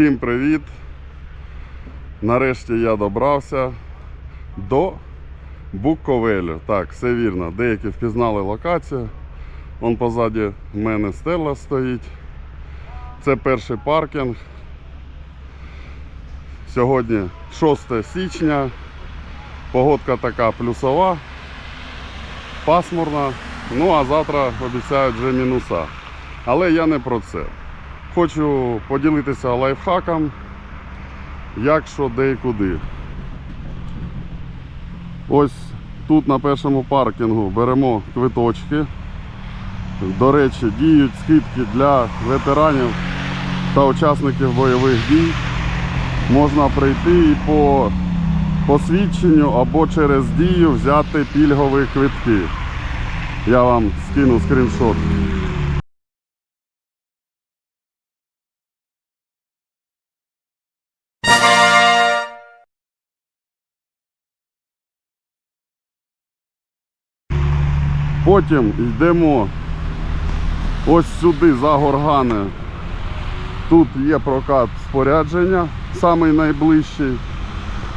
Всім привіт! Нарешті я добрався до Буковелю. Так, все вірно. Деякі впізнали локацію. Вон позаді в мене стела стоїть. Це перший паркінг. Сьогодні 6 січня. Погодка така плюсова, пасмурна. Ну а завтра обіцяють вже мінуса. Але я не про це. Хочу поділитися лайфхаком, як що, де і куди. Ось тут на першому паркінгу беремо квиточки. До речі, діють скидки для ветеранів та учасників бойових дій. Можна прийти і по посвідченню або через дію взяти пільгові квитки. Я вам скину скріншот. Потім йдемо ось сюди за горгани. Тут є прокат спорядження, самий найближчий,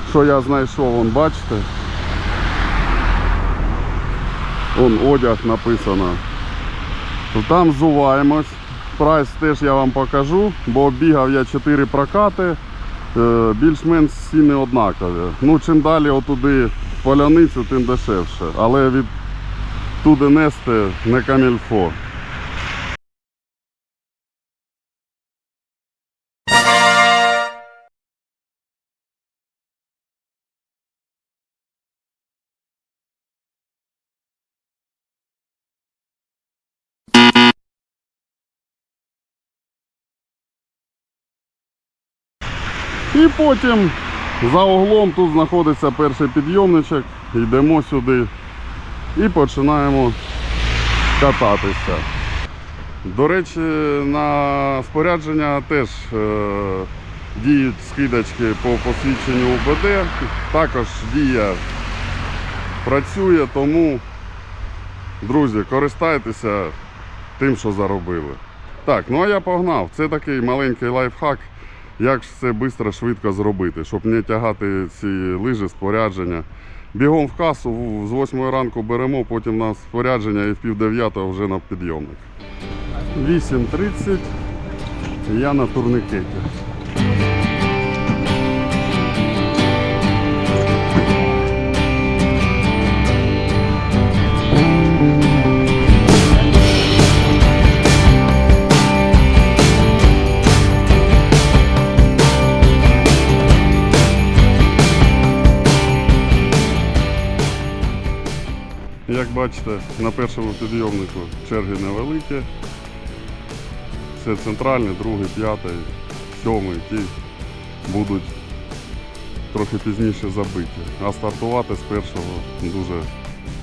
що я знайшов, вон бачите. Вон одяг написано. Там зуваємось. Прайс теж я вам покажу, бо бігав я 4 прокати, е, більш-менш ціни однакові. Ну, чим далі отуди поляницю, тим дешевше. Але від туди нести не камільфо. І потім за углом тут знаходиться перший підйомничок. Йдемо сюди і починаємо кататися. До речі, на спорядження теж е, діють скидочки по посвідченню УБД. Також дія працює, тому, друзі, користайтеся тим, що заробили. Так, ну а я погнав. Це такий маленький лайфхак, як це швидко, швидко зробити, щоб не тягати ці лижі, спорядження. Бігом в касу з 8 ранку беремо, потім на спорядження і в пів дев'ятого вже на підйомник. 8.30 я на турникеті. Бачите, на першому підйомнику черги невеликі. Це центральний, другий, п'ятий, сьомий, ті будуть трохи пізніше забиті. А стартувати з першого дуже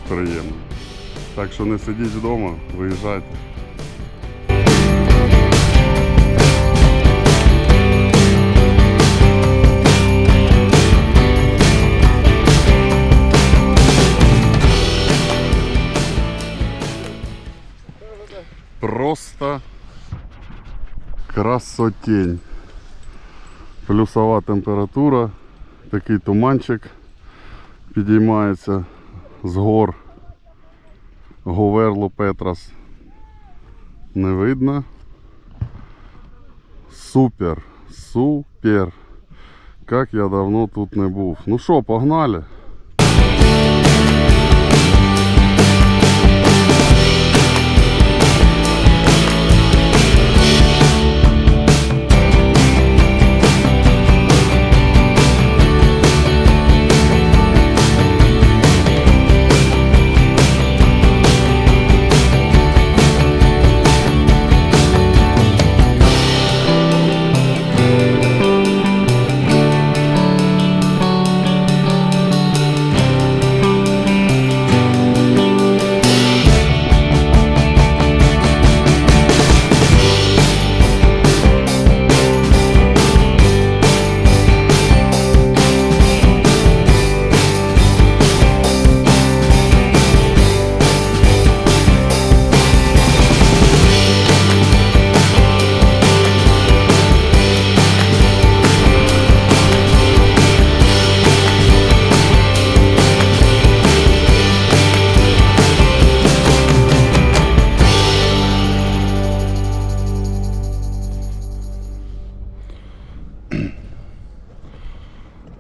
приємно. Так що не сидіть вдома, виїжджайте. Просто красотень. Плюсова температура, такий туманчик підіймається з гор. Говерло Петрас не видно. Супер, супер. Как я давно тут не був. Ну що, погнали?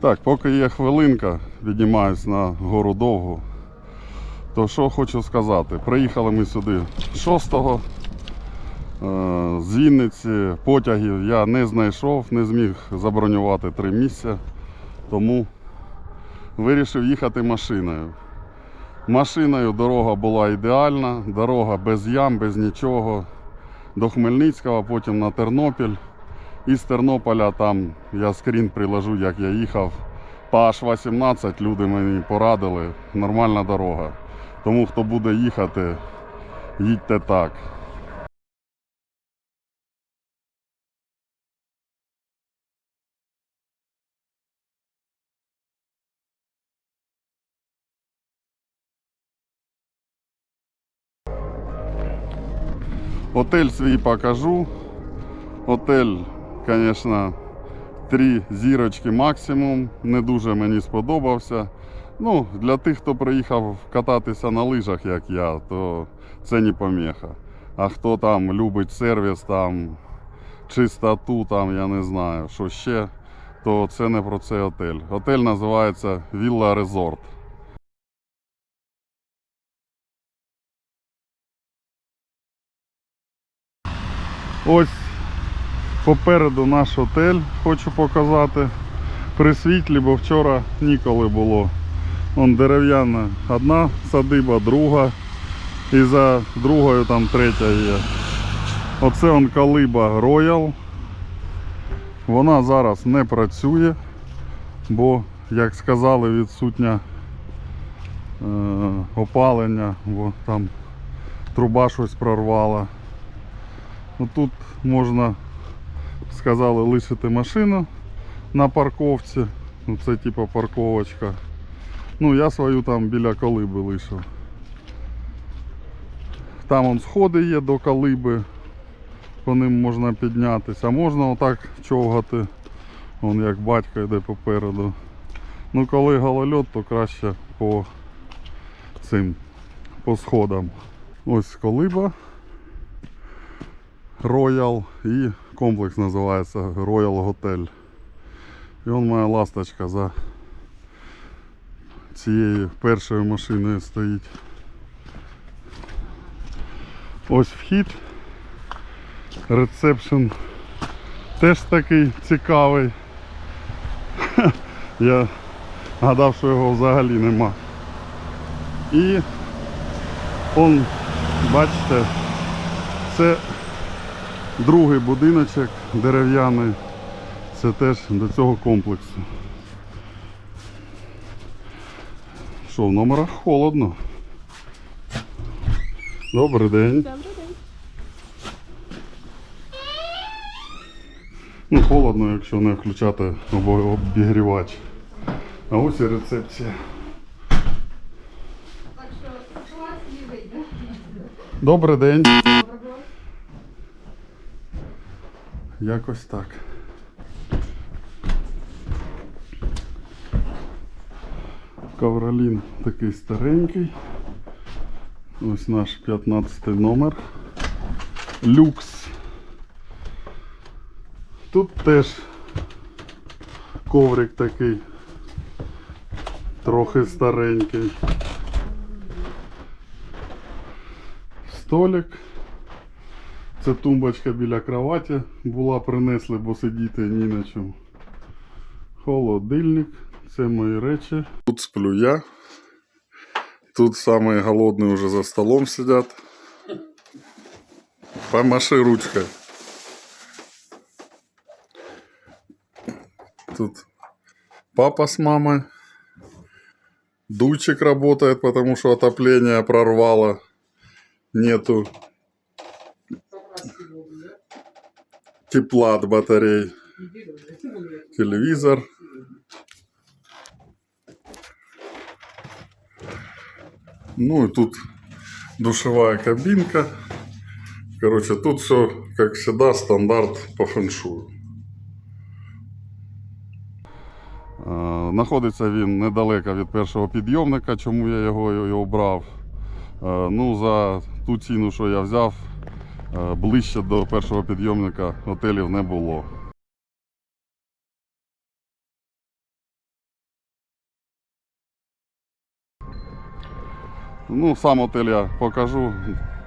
Так, поки є хвилинка, піднімаюсь на гору довгу. То що хочу сказати? Приїхали ми сюди 6-го. Е, З Вінниці потягів я не знайшов, не зміг забронювати три місця, тому вирішив їхати машиною. Машиною дорога була ідеальна, дорога без ям, без нічого. До Хмельницького, потім на Тернопіль. Із Тернополя там я скрін приложу, як я їхав. По H18 люди мені порадили. Нормальна дорога. Тому хто буде їхати, їдьте так. Отель свій покажу. Отель, звісно, три зірочки максимум. Не дуже мені сподобався. Ну, для тих, хто приїхав кататися на лижах, як я, то це не поміха. А хто там любить сервіс, там, чистоту, там, я не знаю, що ще, то це не про цей отель. Отель називається Вілла Резорт. Ось попереду наш отель хочу показати. При світлі, бо вчора ніколи було. Вон дерев'яна одна садиба, друга. І за другою там третя є. Оце он калиба Royal. Вона зараз не працює, бо, як сказали, відсутня е, опалення, бо там труба щось прорвала. Ну, Тут можна, сказали, лишити машину на парковці. Ну, Це типу парковочка. Ну, я свою там біля колиби лишив. Там он сходи є до колиби, по ним можна піднятися. А можна отак човгати. Вон як батько йде попереду. Ну коли голольот, то краще по цим по сходам. Ось колиба. Royal і комплекс називається Royal Hotel. І он моя ласточка за цією першою машиною стоїть. Ось вхід. Рецепшн теж такий цікавий. Я гадав, що його взагалі нема. І он, бачите, це другий будиночок дерев'яний. Це теж до цього комплексу. Що, в номерах холодно. Добрий день. Добрий день. Ну, холодно, якщо не включати обігрівач. А ось і рецепція. Так що клас не вийде. Добрий день. Якось так. Ковролін такий старенький. Ось наш 15 номер. Люкс. Тут теж коврик такий. Трохи старенький. Столик. Це тумбочка біля кроваті була, принесли, бо сидіти ні на чому. Холодильник, це мої речі. Тут сплю я. Тут самые голодные уже за столом сидят. Помаши ручкой. Тут папа с мамой. Дульчик работает, потому что отопление прорвало. Нету тепла от батарей. Телевизор. Ну и тут душевая кабинка. Короче, тут все, как всегда, стандарт по фэншую. Е, Знаходиться він недалеко від першого підйомника, чому я його і обрав. Е, Ну, за ту ціну, що я взяв, Е, ближче до першого підйомника готелів не було. Ну, Сам отель я покажу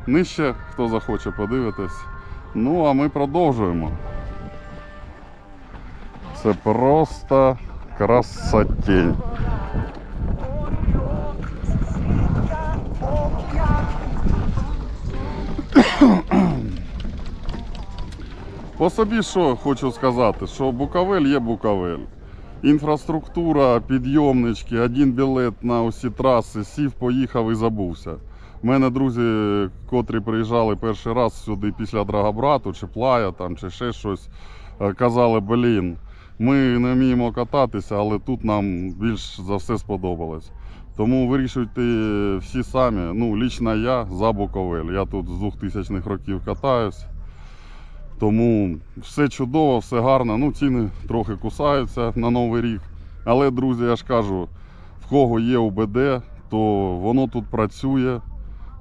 нижче, хто захоче подивитись. Ну, а ми продовжуємо. Це просто красотень. По собі що хочу сказати, що Буковель є Буковель. Інфраструктура, підйомнички, один білет на усі траси, сів, поїхав і забувся. У мене друзі, котрі приїжджали перший раз сюди після Драгобрату, чи Плая, там, чи ще щось, е, казали, блін, ми не вміємо кататися, але тут нам більш за все сподобалось. Тому вирішуйте всі самі. Ну, лічно я за Буковель. Я тут з 2000-х років катаюсь. Тому все чудово, все гарно. Ну, ціни трохи кусаються на Новий рік. Але, друзі, я ж кажу, в кого є УБД, то воно тут працює.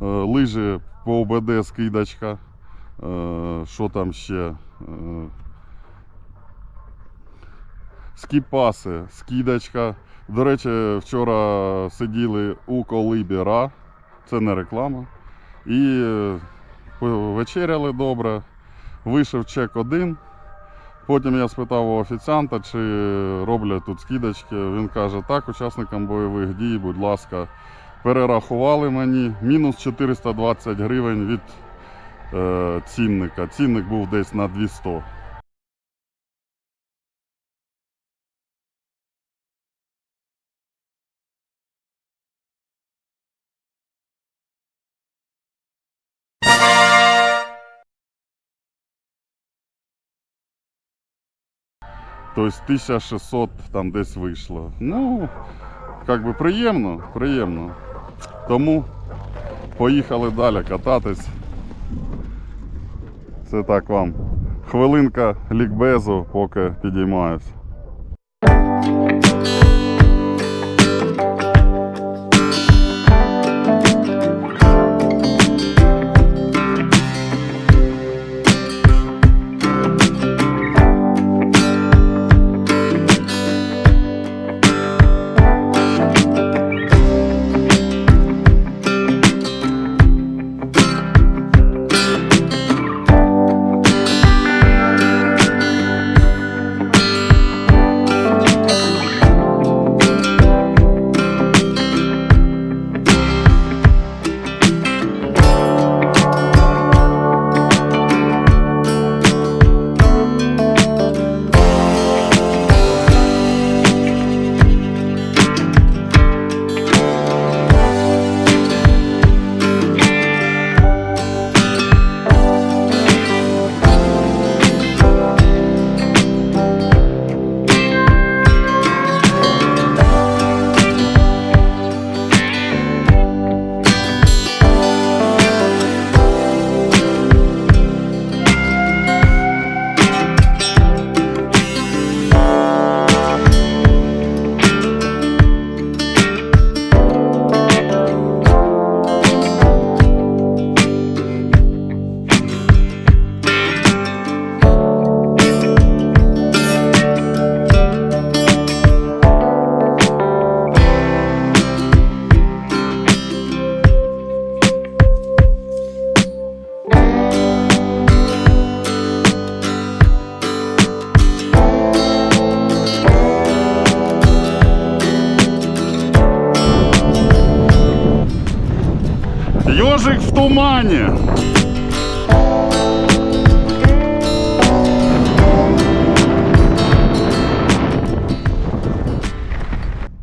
Е, Лижі по УБД скидочка. Е, Що там ще? Е, Скіпаси, скидочка. До речі, вчора сиділи у колибі Ра. Це не реклама. І е, вечеряли добре. Вийшов чек один. Потім я спитав у офіціанта, чи роблять тут скидочки. Він каже, так, учасникам бойових дій, будь ласка, перерахували мені мінус 420 гривень від е, цінника. Цінник був десь на 200. Тобто 1600 там десь вийшло. Ну, як би приємно, приємно. Тому поїхали далі кататись. Це так вам хвилинка лікбезу, поки підіймаюсь.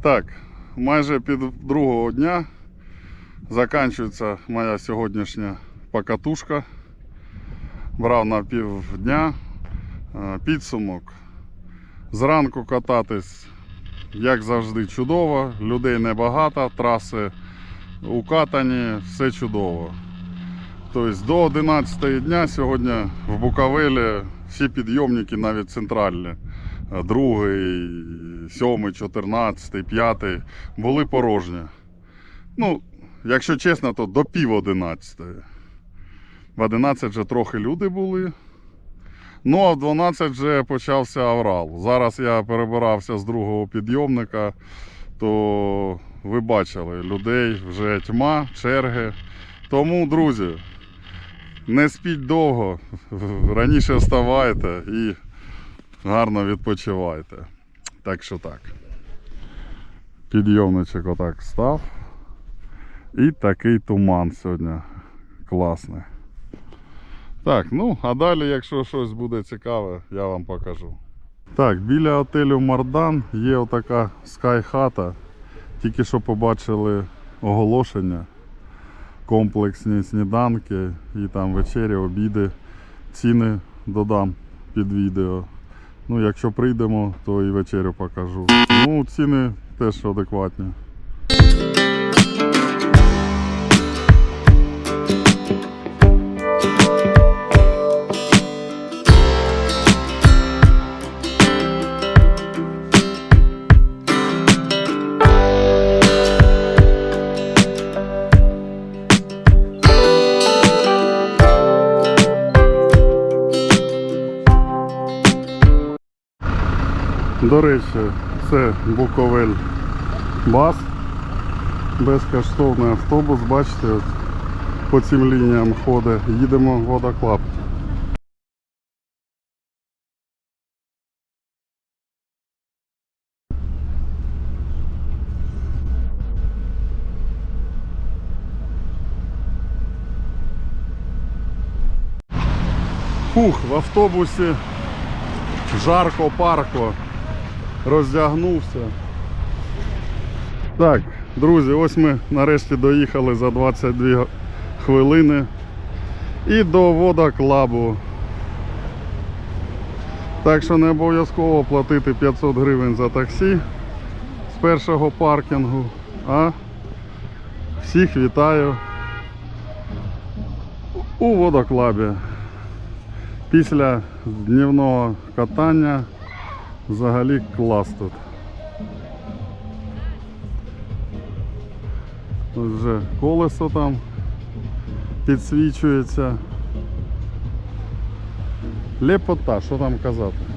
Так, майже під другого дня закінчується моя сьогоднішня покатушка. Брав на півдня е, підсумок. Зранку кататись, як завжди, чудово, людей небагато, траси укатані, все чудово. Тобто до 11 дня сьогодні в Буковелі всі підйомники, навіть центральні, другий, сьомий, чотирнадцятий, п'ятий, були порожні. Ну, якщо чесно, то до пів одинадцятої. В 11 вже трохи люди були. Ну, а в 12 вже почався аврал. Зараз я перебирався з другого підйомника, то ви бачили, людей вже тьма, черги. Тому, друзі, не спіть довго, раніше вставайте і гарно відпочивайте. Так що так. Підйомничок отак став. І такий туман сьогодні класний. Так, ну, а далі, якщо щось буде цікаве, я вам покажу. Так, біля отелю Мардан є отака скай-хата. Тільки що побачили оголошення. Комплексні сніданки і там вечері, обіди. Ціни додам під відео. Ну, якщо прийдемо, то і вечерю покажу. Ну, ціни теж адекватні. До речі, це Буковель Бас. Безкоштовний автобус, бачите, по цим лініям ходить. Їдемо в водоклаб. Фух, в автобусі жарко, парко, роздягнувся. Так, друзі, ось ми нарешті доїхали за 22 хвилини і до водоклабу. Так що не обов'язково платити 500 гривень за таксі з першого паркінгу. А всіх вітаю у водоклабі. Після днівного катання взагалі клас тут. Вже колесо там підсвічується. Лепота, що там казати.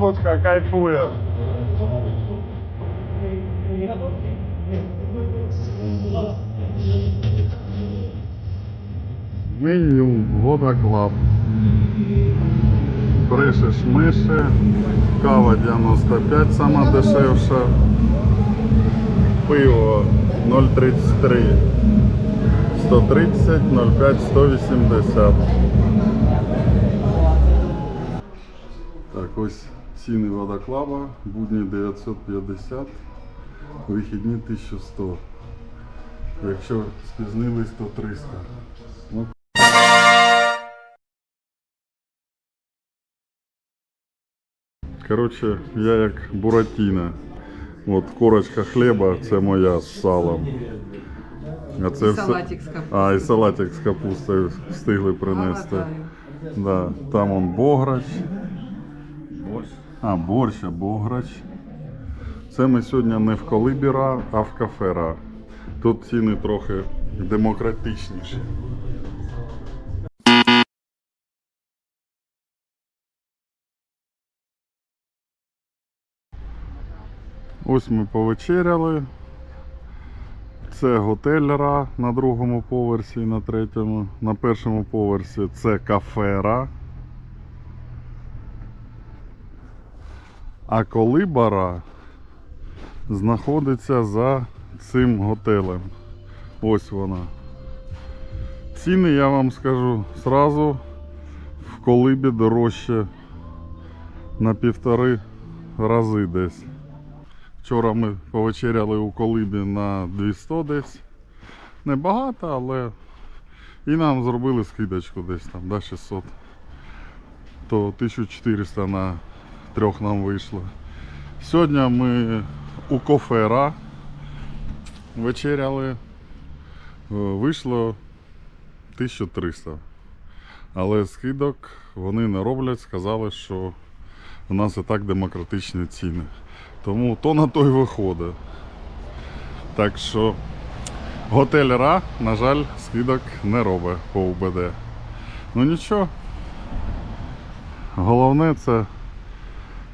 Бабушка кайфує. Меню водоклаб. Бришеш миші, кава 95 сама дешевша, пиво 0,33, 130, 0,5, 180. Так, ось ціни водоклаба, будні 950, вихідні 1100. Якщо спізнились, то 300. Ну, Коротше, я як буратіна. От корочка хліба це моя з салом. А це І все- салатик з капустою. А, і салатик з капустою встигли принести. Да, там он бограч. А, борщ, а бограч. Це ми сьогодні не в колибіра, а в кафера. Тут ціни трохи демократичніші. Ось ми повечеряли. Це готель Ра на другому поверсі і на третьому. На першому поверсі це кафе А колибара знаходиться за цим готелем. Ось вона. Ціни я вам скажу сразу в колибі дорожче на півтори рази десь. Вчора ми повечеряли у колибі на 200 десь. Небагато, але і нам зробили скидочку десь там, да, 600. То 1400 на трьох нам вийшло. Сьогодні ми у кофера вечеряли. Е, Вийшло 1300. Але скидок вони не роблять, сказали, що у нас і так демократичні ціни. Тому то на той виходить. Так що готель Ра, на жаль, скидок не робить по УБД. Ну нічого. Головне це,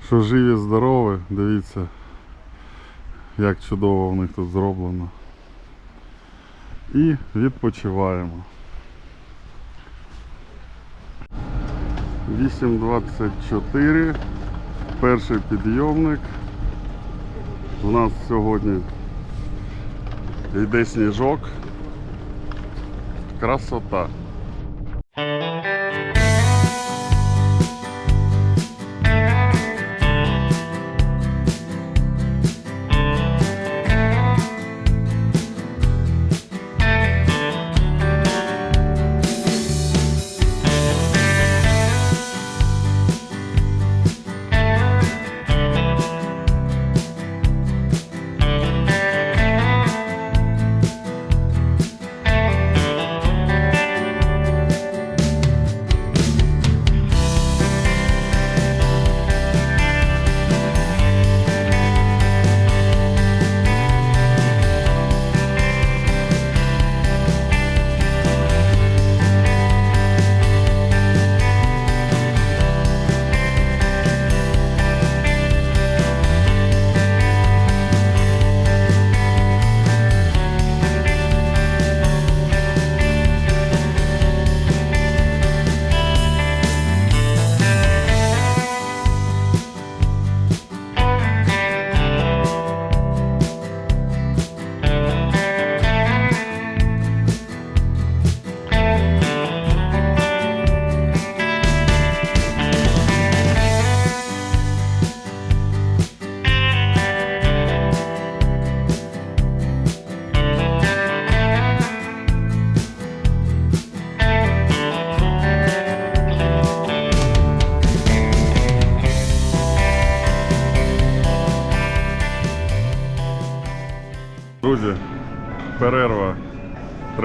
що живі, здорові. Дивіться, як чудово в них тут зроблено. І відпочиваємо. 8.24. Перший підйомник. У нас сьогодні йде сніжок. Красота.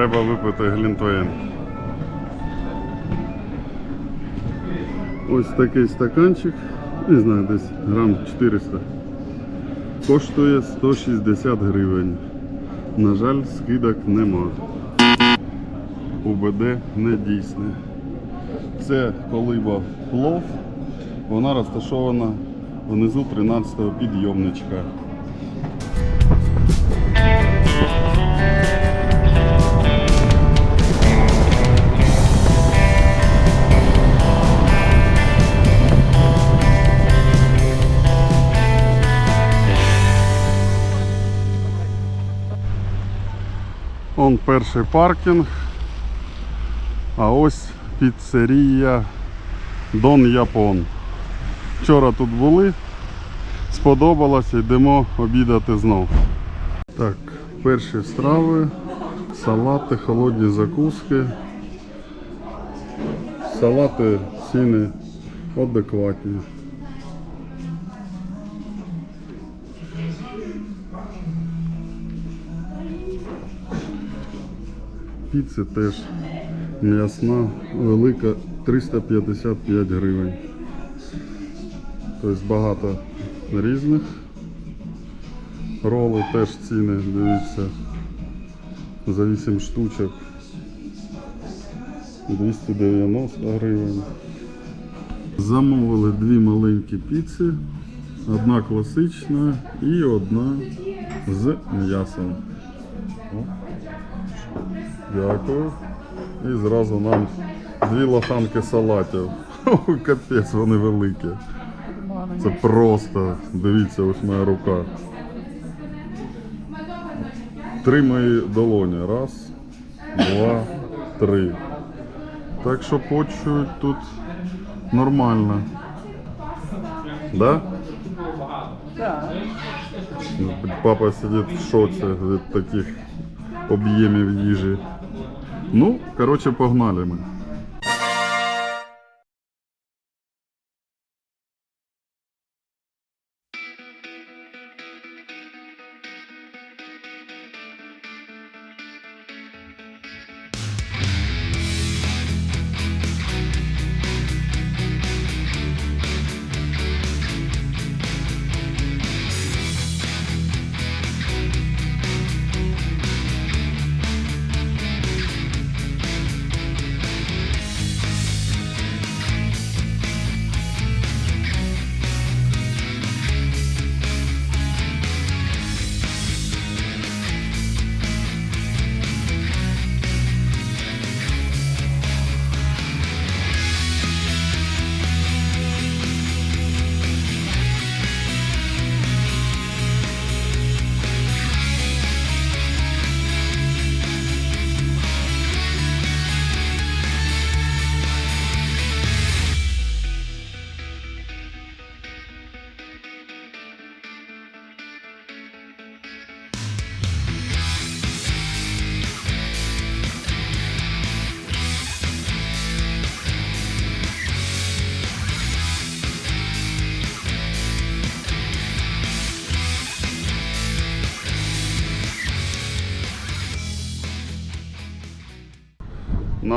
Треба випити глінтвейн. Ось такий стаканчик, не знаю, десь грам 400. Коштує 160 гривень. На жаль, скидок нема. УБД не дійсне. Це колиба плов. Вона розташована внизу 13-го підйомничка. Он перший паркінг. А ось піцерія Дон Япон. Вчора тут були, сподобалось, йдемо обідати знов. Так, перші страви, салати, холодні закуски. Салати ціни адекватні. Піци теж м'ясна, велика 355 гривень. Тобто багато різних. Роли теж ціни, дивіться, за 8 штучок 290 гривень. Замовили дві маленькі піци, одна класична і одна з м'ясом. Дякую. І зразу нам дві лоханки салатів. Капець, вони великі. Це просто, дивіться, ось моя рука. Три мої долоні. Раз, два, три. Так що почують тут нормально. Да? Папа сидить в шоці від таких об'ємів їжі. Ну, коротше, погнали ми.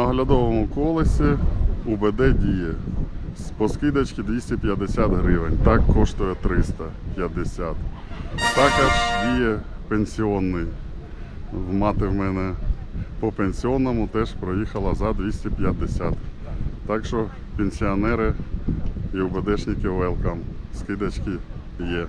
Оглядовому колесі УБД діє. По скидочці 250 гривень. Так коштує 350. Також діє пенсіонний. Мати в мене по пенсіонному теж проїхала за 250. Так що пенсіонери і УБДшники welcome. Скидочки є.